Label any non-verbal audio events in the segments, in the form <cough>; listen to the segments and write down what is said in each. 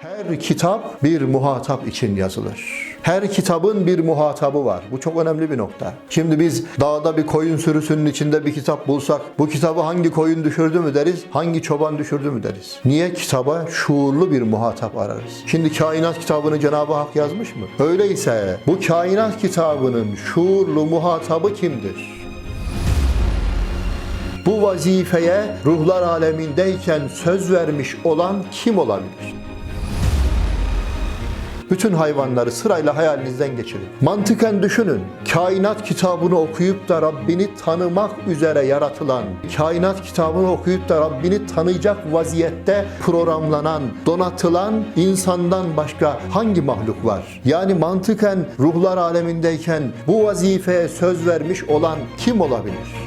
Her kitap bir muhatap için yazılır. Her kitabın bir muhatabı var. Bu çok önemli bir nokta. Şimdi biz dağda bir koyun sürüsünün içinde bir kitap bulsak bu kitabı hangi koyun düşürdü mü deriz, hangi çoban düşürdü mü deriz. Niye? Kitaba şuurlu bir muhatap ararız. Şimdi kainat kitabını Cenab-ı Hak yazmış mı? Öyleyse bu kainat kitabının şuurlu muhatabı kimdir? Bu vazifeye ruhlar alemindeyken söz vermiş olan kim olabilir? Bütün hayvanları sırayla hayalinizden geçirin. Mantıken düşünün. Kainat kitabını okuyup da Rabbini tanımak üzere yaratılan, kainat kitabını okuyup da Rabbini tanıyacak vaziyette programlanan, donatılan insandan başka hangi mahluk var? Yani mantıken ruhlar alemindeyken bu vazifeye söz vermiş olan kim olabilir?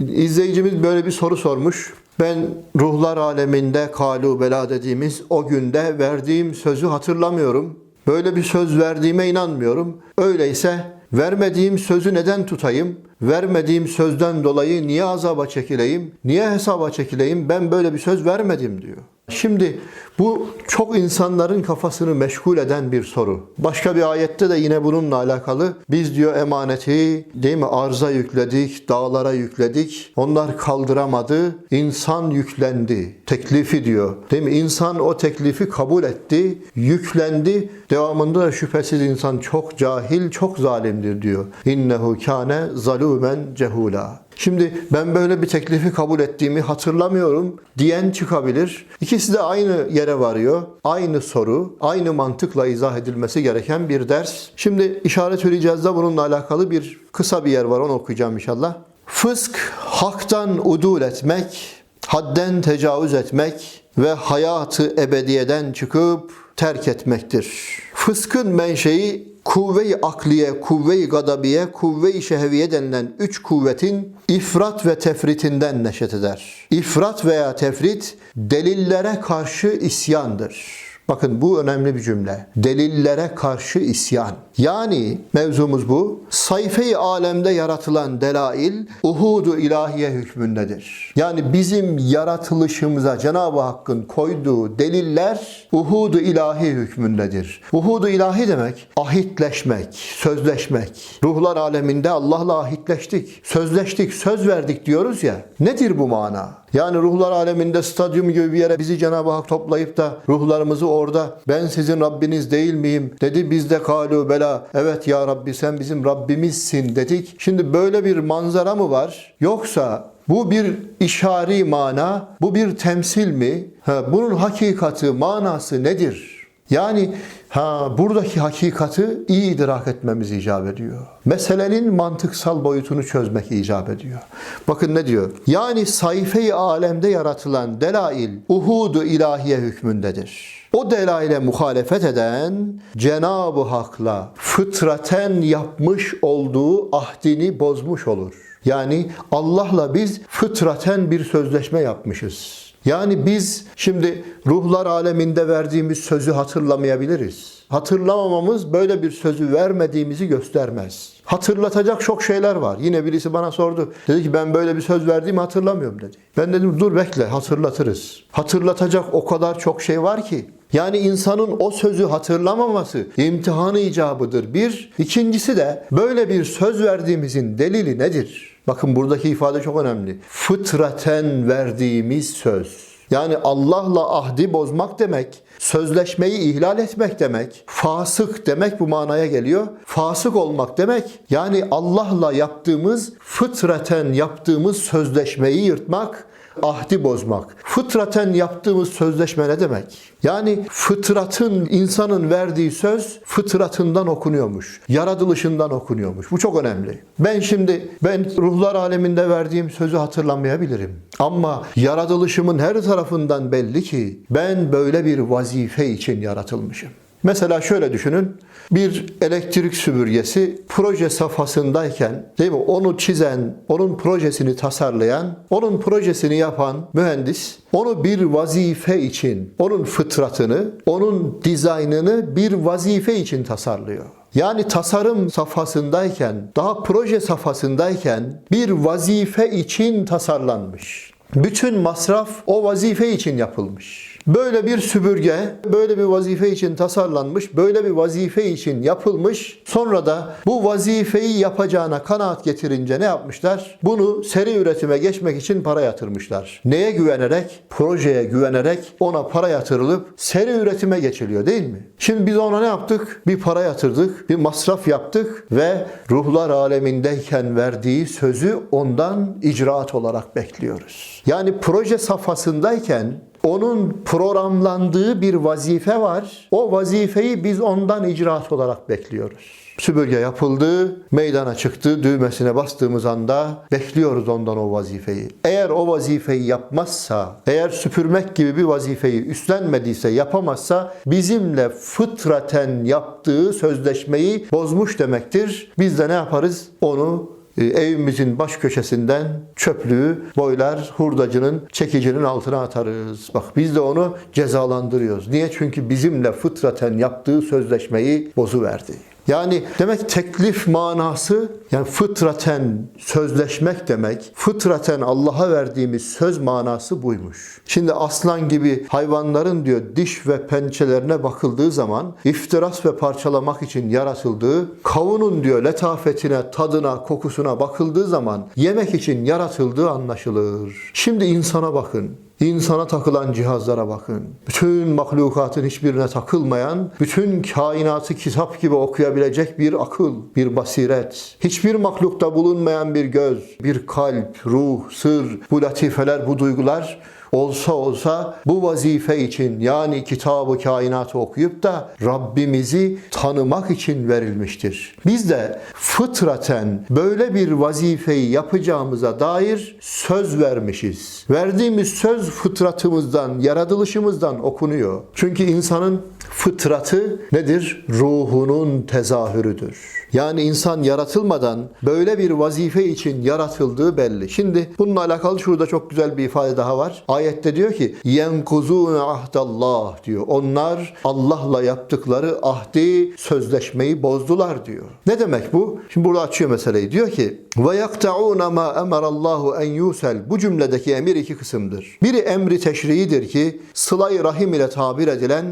İzleyicimiz böyle bir soru sormuş. Ben ruhlar aleminde kalu bela dediğimiz o günde verdiğim sözü hatırlamıyorum. Böyle bir söz verdiğime inanmıyorum. Öyleyse vermediğim sözü neden tutayım? Vermediğim sözden dolayı niye azaba çekileyim? Niye hesaba çekileyim? Ben böyle bir söz vermedim diyor. Şimdi bu çok insanların kafasını meşgul eden bir soru. Başka bir ayette de yine bununla alakalı biz diyor emaneti değil mi arza yükledik, dağlara yükledik. Onlar kaldıramadı. insan yüklendi. Teklifi diyor. Değil mi? İnsan o teklifi kabul etti, yüklendi. Devamında da şüphesiz insan çok cahil, çok zalimdir diyor. İnnehu kâne zalumen cehula. Şimdi ben böyle bir teklifi kabul ettiğimi hatırlamıyorum diyen çıkabilir. İkisi de aynı yere varıyor. Aynı soru, aynı mantıkla izah edilmesi gereken bir ders. Şimdi işaret icazda bununla alakalı bir kısa bir yer var. Onu okuyacağım inşallah. Fısk, haktan udul etmek, hadden tecavüz etmek ve hayatı ebediyeden çıkıp terk etmektir. Fıskın menşei kuvve-i akliye, kuvve-i gadabiye, kuvve-i şehviye denilen üç kuvvetin ifrat ve tefritinden neşet eder. İfrat veya tefrit delillere karşı isyandır. Bakın bu önemli bir cümle. Delillere karşı isyan. Yani mevzumuz bu. Sayfe-i alemde yaratılan delail uhudu ilahiye hükmündedir. Yani bizim yaratılışımıza Cenab-ı Hakk'ın koyduğu deliller uhudu ilahi hükmündedir. Uhudu ilahi demek ahitleşmek, sözleşmek. Ruhlar aleminde Allah'la ahitleştik, sözleştik, söz verdik diyoruz ya. Nedir bu mana? Yani ruhlar aleminde stadyum gibi bir yere bizi Cenab-ı Hak toplayıp da ruhlarımızı orada ben sizin Rabbiniz değil miyim dedi. Biz de kalu bela evet ya Rabbi sen bizim Rabbimizsin dedik. Şimdi böyle bir manzara mı var? Yoksa bu bir işari mana, bu bir temsil mi? Ha, bunun hakikati, manası nedir? Yani ha buradaki hakikati iyi idrak etmemiz icap ediyor. Meselenin mantıksal boyutunu çözmek icap ediyor. Bakın ne diyor? Yani sayfe-i alemde yaratılan delail uhudu ilahiye hükmündedir. O delaile muhalefet eden Cenab-ı Hak'la fıtraten yapmış olduğu ahdini bozmuş olur. Yani Allah'la biz fıtraten bir sözleşme yapmışız. Yani biz şimdi ruhlar aleminde verdiğimiz sözü hatırlamayabiliriz. Hatırlamamamız böyle bir sözü vermediğimizi göstermez. Hatırlatacak çok şeyler var. Yine birisi bana sordu. Dedi ki ben böyle bir söz verdiğimi hatırlamıyorum dedi. Ben dedim dur bekle hatırlatırız. Hatırlatacak o kadar çok şey var ki. Yani insanın o sözü hatırlamaması imtihanı icabıdır. Bir. İkincisi de böyle bir söz verdiğimizin delili nedir? Bakın buradaki ifade çok önemli. Fıtraten verdiğimiz söz. Yani Allah'la ahdi bozmak demek, sözleşmeyi ihlal etmek demek, fasık demek bu manaya geliyor. Fasık olmak demek yani Allah'la yaptığımız, fıtraten yaptığımız sözleşmeyi yırtmak, ahdi bozmak. Fıtraten yaptığımız sözleşme ne demek? Yani fıtratın, insanın verdiği söz fıtratından okunuyormuş. Yaratılışından okunuyormuş. Bu çok önemli. Ben şimdi, ben ruhlar aleminde verdiğim sözü hatırlamayabilirim. Ama yaratılışımın her tarafından belli ki ben böyle bir vazife için yaratılmışım. Mesela şöyle düşünün. Bir elektrik süpürgesi proje safhasındayken değil mi? Onu çizen, onun projesini tasarlayan, onun projesini yapan mühendis onu bir vazife için, onun fıtratını, onun dizaynını bir vazife için tasarlıyor. Yani tasarım safhasındayken, daha proje safhasındayken bir vazife için tasarlanmış. Bütün masraf o vazife için yapılmış. Böyle bir süpürge, böyle bir vazife için tasarlanmış, böyle bir vazife için yapılmış. Sonra da bu vazifeyi yapacağına kanaat getirince ne yapmışlar? Bunu seri üretime geçmek için para yatırmışlar. Neye güvenerek? Projeye güvenerek ona para yatırılıp seri üretime geçiliyor değil mi? Şimdi biz ona ne yaptık? Bir para yatırdık, bir masraf yaptık ve ruhlar alemindeyken verdiği sözü ondan icraat olarak bekliyoruz. Yani proje safhasındayken onun programlandığı bir vazife var. O vazifeyi biz ondan icraat olarak bekliyoruz. Süpürge yapıldı, meydana çıktı, düğmesine bastığımız anda bekliyoruz ondan o vazifeyi. Eğer o vazifeyi yapmazsa, eğer süpürmek gibi bir vazifeyi üstlenmediyse, yapamazsa bizimle fıtraten yaptığı sözleşmeyi bozmuş demektir. Biz de ne yaparız? Onu evimizin baş köşesinden çöplüğü boylar hurdacının çekicinin altına atarız. Bak biz de onu cezalandırıyoruz. Niye? Çünkü bizimle fıtraten yaptığı sözleşmeyi bozuverdi. Yani demek teklif manası yani fıtraten sözleşmek demek. Fıtraten Allah'a verdiğimiz söz manası buymuş. Şimdi aslan gibi hayvanların diyor diş ve pençelerine bakıldığı zaman iftiras ve parçalamak için yaratıldığı kavunun diyor letafetine, tadına, kokusuna bakıldığı zaman yemek için yaratıldığı anlaşılır. Şimdi insana bakın. İnsana takılan cihazlara bakın. Bütün mahlukatın hiçbirine takılmayan, bütün kainatı kitap gibi okuyabilecek bir akıl, bir basiret, hiçbir mahlukta bulunmayan bir göz, bir kalp, ruh, sır, bu latifeler, bu duygular olsa olsa bu vazife için yani kitabı kainatı okuyup da Rabbimizi tanımak için verilmiştir. Biz de fıtraten böyle bir vazifeyi yapacağımıza dair söz vermişiz. Verdiğimiz söz fıtratımızdan, yaratılışımızdan okunuyor. Çünkü insanın fıtratı nedir? Ruhunun tezahürüdür. Yani insan yaratılmadan böyle bir vazife için yaratıldığı belli. Şimdi bununla alakalı şurada çok güzel bir ifade daha var. Ayette diyor ki yenkuzun ahdallah diyor. Onlar Allah'la yaptıkları ahdi sözleşmeyi bozdular diyor. Ne demek bu? Şimdi burada açıyor meseleyi. Diyor ki ve yaktaun ma emarallahu en yusel. Bu cümledeki emir iki kısımdır. Biri emri teşriidir ki sıla-i rahim ile tabir edilen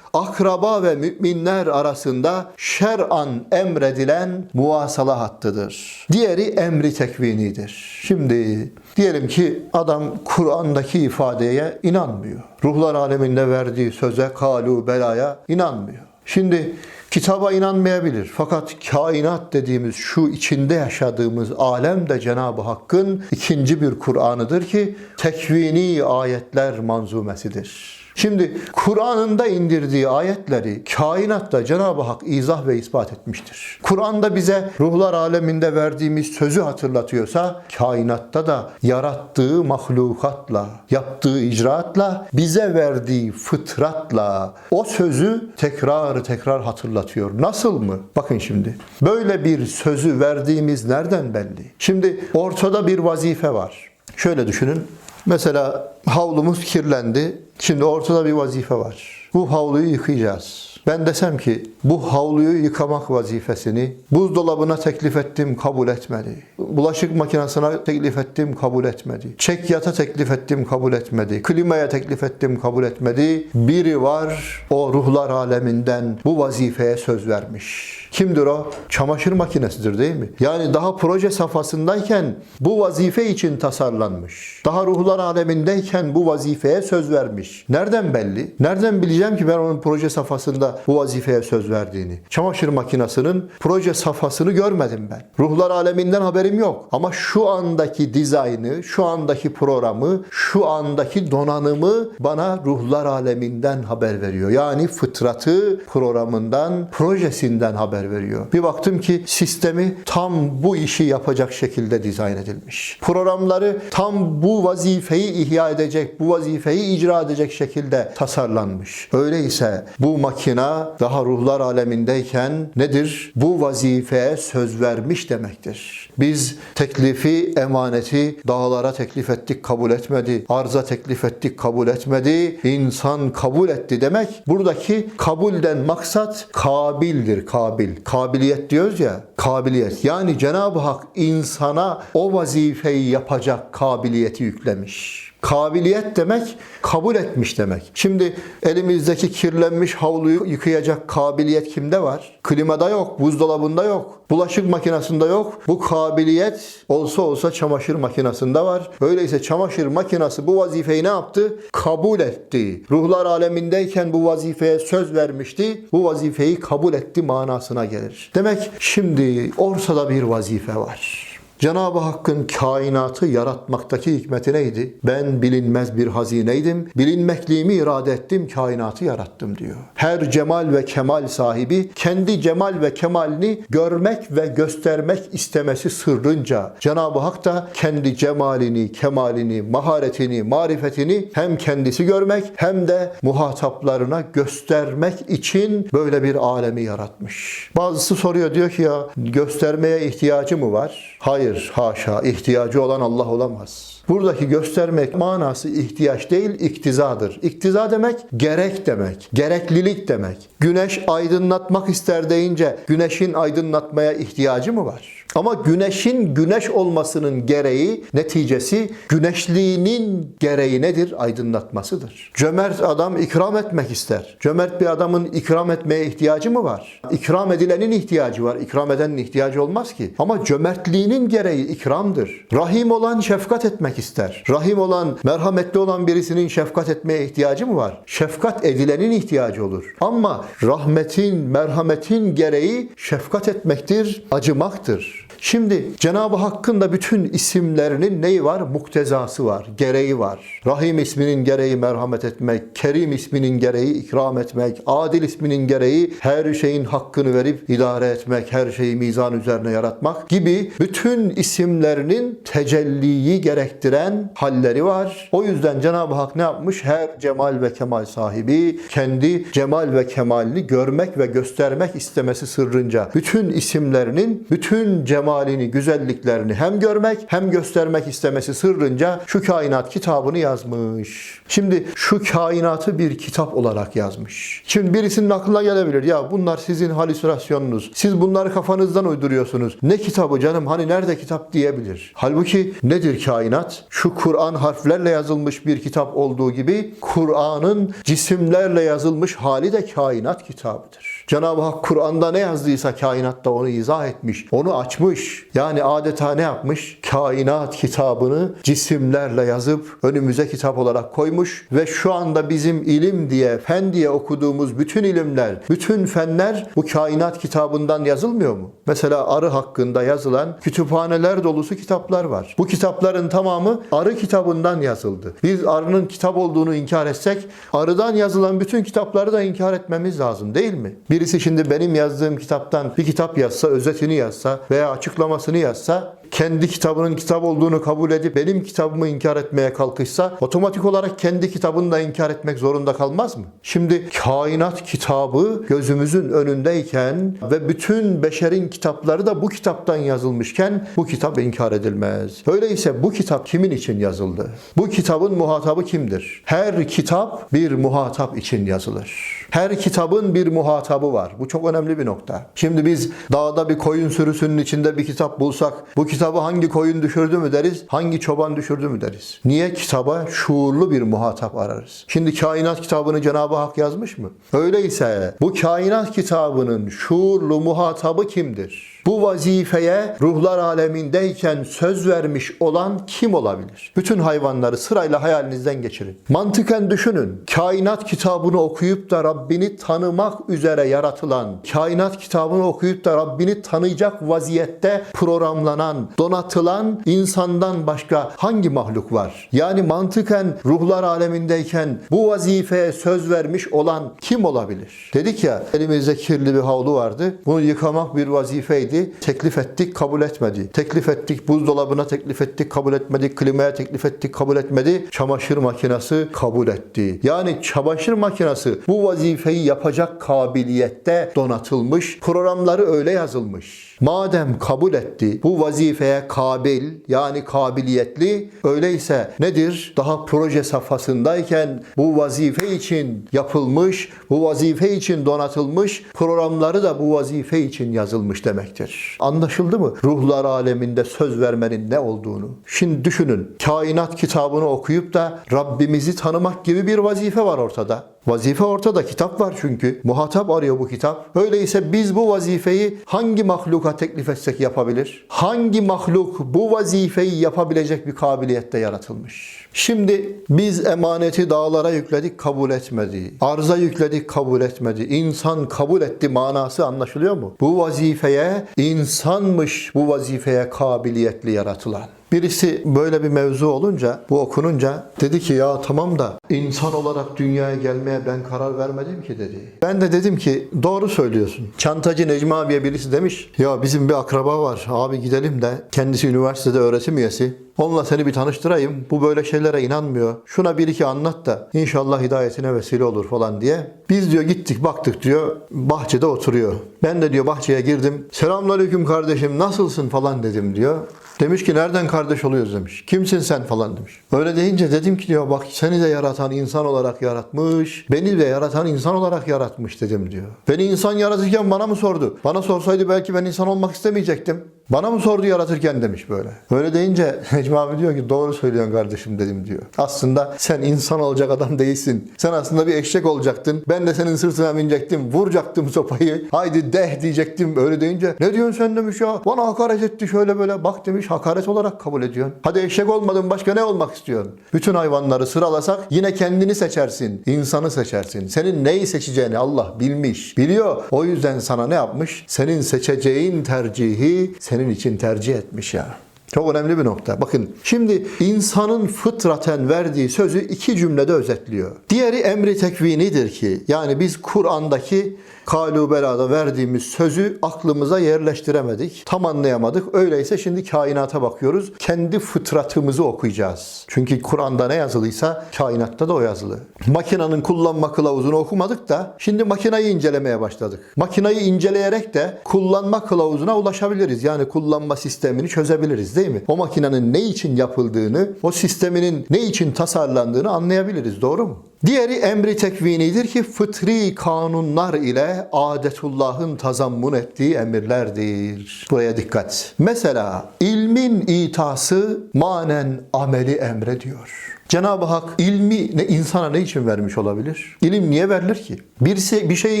akraba ve müminler arasında şer'an emredilen muvasala hattıdır. Diğeri emri tekvinidir. Şimdi diyelim ki adam Kur'an'daki ifadeye inanmıyor. Ruhlar aleminde verdiği söze, kalu, belaya inanmıyor. Şimdi kitaba inanmayabilir. Fakat kainat dediğimiz şu içinde yaşadığımız alem de Cenab-ı Hakk'ın ikinci bir Kur'an'ıdır ki tekvini ayetler manzumesidir. Şimdi Kur'an'ında indirdiği ayetleri kainatta Cenab-ı Hak izah ve ispat etmiştir. Kur'an'da bize ruhlar aleminde verdiğimiz sözü hatırlatıyorsa kainatta da yarattığı mahlukatla, yaptığı icraatla, bize verdiği fıtratla o sözü tekrar tekrar hatırlatıyor. Nasıl mı? Bakın şimdi. Böyle bir sözü verdiğimiz nereden belli? Şimdi ortada bir vazife var. Şöyle düşünün. Mesela havlumuz kirlendi. Şimdi ortada bir vazife var. Bu havluyu yıkayacağız. Ben desem ki bu havluyu yıkamak vazifesini buzdolabına teklif ettim kabul etmedi. Bulaşık makinesine teklif ettim kabul etmedi. Çekyata teklif ettim kabul etmedi. Klimaya teklif ettim kabul etmedi. Biri var o ruhlar aleminden bu vazifeye söz vermiş. Kimdir o? Çamaşır makinesidir değil mi? Yani daha proje safhasındayken bu vazife için tasarlanmış. Daha ruhlar alemindeyken bu vazifeye söz vermiş. Nereden belli? Nereden bileceğim ki ben onun proje safhasında bu vazifeye söz verdiğini? Çamaşır makinesinin proje safhasını görmedim ben. Ruhlar aleminden haberim yok. Ama şu andaki dizaynı, şu andaki programı, şu andaki donanımı bana ruhlar aleminden haber veriyor. Yani fıtratı programından, projesinden haber veriyor. Bir baktım ki sistemi tam bu işi yapacak şekilde dizayn edilmiş. Programları tam bu vazifeyi ihya edecek, bu vazifeyi icra edecek şekilde tasarlanmış. Öyleyse bu makina daha ruhlar alemindeyken nedir? Bu vazifeye söz vermiş demektir. Biz teklifi, emaneti dağlara teklif ettik, kabul etmedi. Arza teklif ettik, kabul etmedi. İnsan kabul etti demek. Buradaki kabulden maksat kabildir, kabil. Kabiliyet diyoruz ya, kabiliyet. Yani Cenab-ı Hak insana o vazifeyi yapacak kabiliyeti yüklemiş. Kabiliyet demek kabul etmiş demek. Şimdi elimizdeki kirlenmiş havluyu yıkayacak kabiliyet kimde var? Klimada yok, buzdolabında yok, bulaşık makinesinde yok. Bu kabiliyet olsa olsa çamaşır makinesinde var. Öyleyse çamaşır makinesi bu vazifeyi ne yaptı? Kabul etti. Ruhlar alemindeyken bu vazifeye söz vermişti. Bu vazifeyi kabul etti manasına gelir. Demek şimdi ortada bir vazife var. Cenab-ı Hakk'ın kainatı yaratmaktaki hikmeti neydi? Ben bilinmez bir hazineydim. Bilinmekliğimi irade ettim, kainatı yarattım diyor. Her cemal ve kemal sahibi kendi cemal ve kemalini görmek ve göstermek istemesi sırrınca Cenab-ı Hak da kendi cemalini, kemalini, maharetini, marifetini hem kendisi görmek hem de muhataplarına göstermek için böyle bir alemi yaratmış. Bazısı soruyor diyor ki ya göstermeye ihtiyacı mı var? Hayır, haşa. ihtiyacı olan Allah olamaz. Buradaki göstermek manası ihtiyaç değil, iktizadır. İktiza demek gerek demek, gereklilik demek. Güneş aydınlatmak ister deyince güneşin aydınlatmaya ihtiyacı mı var? Ama güneşin güneş olmasının gereği, neticesi güneşliğinin gereği nedir? Aydınlatmasıdır. Cömert adam ikram etmek ister. Cömert bir adamın ikram etmeye ihtiyacı mı var? İkram edilenin ihtiyacı var. İkram edenin ihtiyacı olmaz ki. Ama cömertliğinin gereği ikramdır. Rahim olan şefkat etmek ister. Rahim olan, merhametli olan birisinin şefkat etmeye ihtiyacı mı var? Şefkat edilenin ihtiyacı olur. Ama rahmetin, merhametin gereği şefkat etmektir, acımaktır. Şimdi Cenab-ı Hakk'ın da bütün isimlerinin neyi var? Muktezası var, gereği var. Rahim isminin gereği merhamet etmek, Kerim isminin gereği ikram etmek, Adil isminin gereği her şeyin hakkını verip idare etmek, her şeyi mizan üzerine yaratmak gibi bütün isimlerinin tecelliyi gerektiren halleri var. O yüzden Cenab-ı Hak ne yapmış? Her cemal ve kemal sahibi kendi cemal ve kemalini görmek ve göstermek istemesi sırrınca bütün isimlerinin bütün cemalini, güzelliklerini hem görmek hem göstermek istemesi sırrınca şu kainat kitabını yazmış. Şimdi şu kainatı bir kitap olarak yazmış. Şimdi birisinin aklına gelebilir. Ya bunlar sizin halüsinasyonunuz. Siz bunları kafanızdan uyduruyorsunuz. Ne kitabı canım? Hani nerede kitap diyebilir. Halbuki nedir kainat? Şu Kur'an harflerle yazılmış bir kitap olduğu gibi Kur'an'ın cisimlerle yazılmış hali de kainat kitabıdır. Cenab-ı Hak Kur'an'da ne yazdıysa kainatta onu izah etmiş, onu açmış. Yani adeta ne yapmış? Kainat kitabını cisimlerle yazıp önümüze kitap olarak koymuş ve şu anda bizim ilim diye, fen diye okuduğumuz bütün ilimler, bütün fenler bu kainat kitabından yazılmıyor mu? Mesela arı hakkında yazılan kütüphaneler dolusu kitaplar var. Bu kitapların tamamı arı kitabından yazıldı. Biz arının kitap olduğunu inkar etsek, arıdan yazılan bütün kitapları da inkar etmemiz lazım değil mi? Birisi şimdi benim yazdığım kitaptan bir kitap yazsa, özetini yazsa veya açıklamasını yazsa kendi kitabının kitap olduğunu kabul edip benim kitabımı inkar etmeye kalkışsa otomatik olarak kendi kitabını da inkar etmek zorunda kalmaz mı? Şimdi kainat kitabı gözümüzün önündeyken ve bütün beşerin kitapları da bu kitaptan yazılmışken bu kitap inkar edilmez. Öyleyse bu kitap kimin için yazıldı? Bu kitabın muhatabı kimdir? Her kitap bir muhatap için yazılır. Her kitabın bir muhatabı var. Bu çok önemli bir nokta. Şimdi biz dağda bir koyun sürüsünün içinde bir kitap bulsak bu kitabı hangi koyun düşürdü mü deriz, hangi çoban düşürdü mü deriz. Niye kitaba şuurlu bir muhatap ararız? Şimdi kainat kitabını Cenab-ı Hak yazmış mı? Öyleyse bu kainat kitabının şuurlu muhatabı kimdir? Bu vazifeye ruhlar alemindeyken söz vermiş olan kim olabilir? Bütün hayvanları sırayla hayalinizden geçirin. Mantıken düşünün. Kainat kitabını okuyup da Rabbini tanımak üzere yaratılan, kainat kitabını okuyup da Rabbini tanıyacak vaziyette programlanan, donatılan insandan başka hangi mahluk var? Yani mantıken ruhlar alemindeyken bu vazifeye söz vermiş olan kim olabilir? Dedik ya elimizde kirli bir havlu vardı. Bunu yıkamak bir vazifeydi. Teklif ettik, kabul etmedi. Teklif ettik, buzdolabına teklif ettik, kabul etmedi. Klimaya teklif ettik, kabul etmedi. Çamaşır makinesi kabul etti. Yani çamaşır makinesi bu vazifeyi yapacak kabiliyette donatılmış. Programları öyle yazılmış. Madem kabul etti, bu vazifeye kabil yani kabiliyetli öyleyse nedir? Daha proje safhasındayken bu vazife için yapılmış, bu vazife için donatılmış, programları da bu vazife için yazılmış demektir. Vermiştir. Anlaşıldı mı? Ruhlar aleminde söz vermenin ne olduğunu. Şimdi düşünün. Kainat kitabını okuyup da Rabbimizi tanımak gibi bir vazife var ortada. Vazife ortada, kitap var çünkü. Muhatap arıyor bu kitap. Öyleyse biz bu vazifeyi hangi mahluka teklif etsek yapabilir? Hangi mahluk bu vazifeyi yapabilecek bir kabiliyette yaratılmış? Şimdi biz emaneti dağlara yükledik, kabul etmedi. Arza yükledik, kabul etmedi. İnsan kabul etti manası anlaşılıyor mu? Bu vazifeye insanmış bu vazifeye kabiliyetli yaratılan. Birisi böyle bir mevzu olunca, bu okununca dedi ki ya tamam da insan olarak dünyaya gelmeye ben karar vermedim ki dedi. Ben de dedim ki doğru söylüyorsun. Çantacı Necmi abiye birisi demiş ya bizim bir akraba var abi gidelim de kendisi üniversitede öğretim üyesi. Onunla seni bir tanıştırayım. Bu böyle şeylere inanmıyor. Şuna bir iki anlat da inşallah hidayetine vesile olur falan diye. Biz diyor gittik baktık diyor bahçede oturuyor. Ben de diyor bahçeye girdim. Selamünaleyküm kardeşim nasılsın falan dedim diyor. Demiş ki nereden kardeş oluyoruz demiş. Kimsin sen falan demiş. Öyle deyince dedim ki diyor bak seni de yaratan insan olarak yaratmış. Beni de yaratan insan olarak yaratmış dedim diyor. Beni insan yaratırken bana mı sordu? Bana sorsaydı belki ben insan olmak istemeyecektim. Bana mı sordu yaratırken demiş böyle. Öyle deyince <laughs> Necmi abi diyor ki doğru söylüyorsun kardeşim dedim diyor. Aslında sen insan olacak adam değilsin. Sen aslında bir eşek olacaktın. Ben de senin sırtına binecektim. Vuracaktım sopayı. Haydi deh diyecektim. Öyle deyince ne diyorsun sen demiş ya. Bana hakaret etti şöyle böyle. Bak demiş hakaret olarak kabul ediyorsun. Hadi eşek olmadın başka ne olmak istiyorsun? Bütün hayvanları sıralasak yine kendini seçersin. insanı seçersin. Senin neyi seçeceğini Allah bilmiş. Biliyor. O yüzden sana ne yapmış? Senin seçeceğin tercihi senin için tercih etmiş ya. Çok önemli bir nokta. Bakın şimdi insanın fıtraten verdiği sözü iki cümlede özetliyor. Diğeri emri tekvinidir ki yani biz Kur'an'daki kalu belada verdiğimiz sözü aklımıza yerleştiremedik. Tam anlayamadık. Öyleyse şimdi kainata bakıyoruz. Kendi fıtratımızı okuyacağız. Çünkü Kur'an'da ne yazılıysa kainatta da o yazılı. Makinenin kullanma kılavuzunu okumadık da şimdi makinayı incelemeye başladık. Makinayı inceleyerek de kullanma kılavuzuna ulaşabiliriz. Yani kullanma sistemini çözebiliriz değil mi? O makinenin ne için yapıldığını, o sisteminin ne için tasarlandığını anlayabiliriz. Doğru mu? Diğeri emri tekvinidir ki fıtri kanunlar ile adetullahın tazammun ettiği emirlerdir. Buraya dikkat. Mesela ilmin itası manen ameli emrediyor. Cenab-ı Hak ilmi ne insana ne için vermiş olabilir? İlim niye verilir ki? Birisi bir şeyi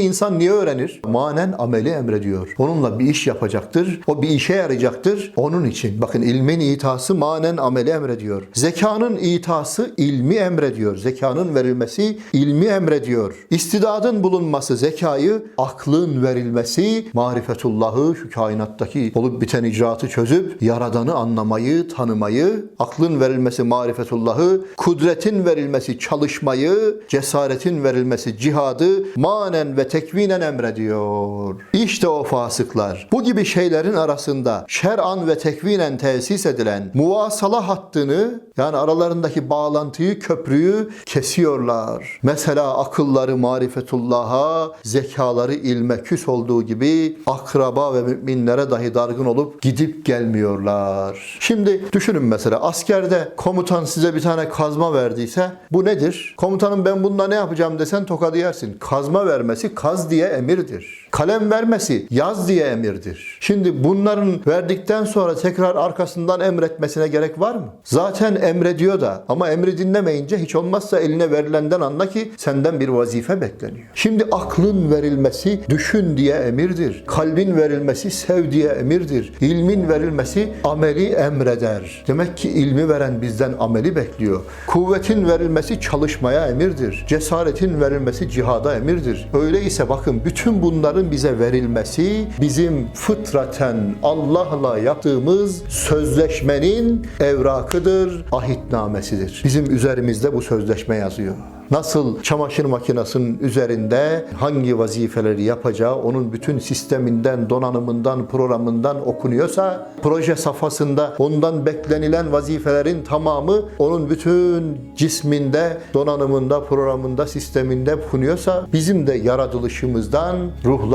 insan niye öğrenir? Manen ameli emrediyor. Onunla bir iş yapacaktır. O bir işe yarayacaktır. Onun için. Bakın ilmin itası manen ameli emrediyor. Zekanın itası ilmi emrediyor. Zekanın verilmesi ilmi emrediyor. İstidadın bulunması zekayı, aklın verilmesi marifetullahı şu kainattaki olup biten icraatı çözüp yaradanı anlamayı, tanımayı, aklın verilmesi marifetullahı, kudretin verilmesi çalışmayı, cesaretin verilmesi cihadı manen ve tekvinen emrediyor. İşte o fasıklar. Bu gibi şeylerin arasında şer'an ve tekvinen tesis edilen muvasala hattını yani aralarındaki bağlantıyı, köprüyü kesiyorlar. Mesela akılları marifetullah'a, zekaları ilme küs olduğu gibi akraba ve müminlere dahi dargın olup gidip gelmiyorlar. Şimdi düşünün mesela askerde komutan size bir tane kazma verdiyse bu nedir? Komutanım ben bunda ne yapacağım desen tokadı yersin. Kazma vermesi kaz diye emirdir. Kalem vermesi yaz diye emirdir. Şimdi bunların verdikten sonra tekrar arkasından emretmesine gerek var mı? Zaten emrediyor da ama emri dinlemeyince hiç olmazsa eline verilenden anla ki senden bir vazife bekleniyor. Şimdi aklın verilmesi düşün diye emirdir. Kalbin verilmesi sev diye emirdir. İlmin verilmesi ameli emreder. Demek ki ilmi veren bizden ameli bekliyor. Kuvvetin verilmesi çalışmaya emirdir. Cesaretin verilmesi cihada emirdir. Öyleyse bakın bütün bunların bize verilmesi bizim fıtraten Allah'la yaptığımız sözleşmenin evrakıdır, ahitnamesidir. Bizim üzerimizde bu sözleşme yazıyor. Nasıl çamaşır makinesinin üzerinde hangi vazifeleri yapacağı onun bütün sisteminden, donanımından, programından okunuyorsa proje safhasında ondan beklenilen vazifelerin tamamı onun bütün cisminde, donanımında, programında, sisteminde bulunuyorsa bizim de yaratılışımızdan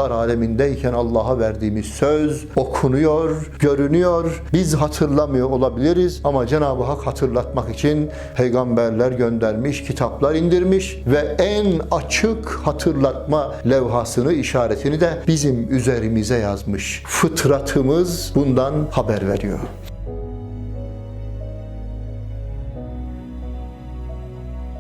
ruhlar alemindeyken Allah'a verdiğimiz söz okunuyor, görünüyor. Biz hatırlamıyor olabiliriz ama Cenab-ı Hak hatırlatmak için peygamberler göndermiş, kitaplar indirmiş ve en açık hatırlatma levhasını, işaretini de bizim üzerimize yazmış. Fıtratımız bundan haber veriyor.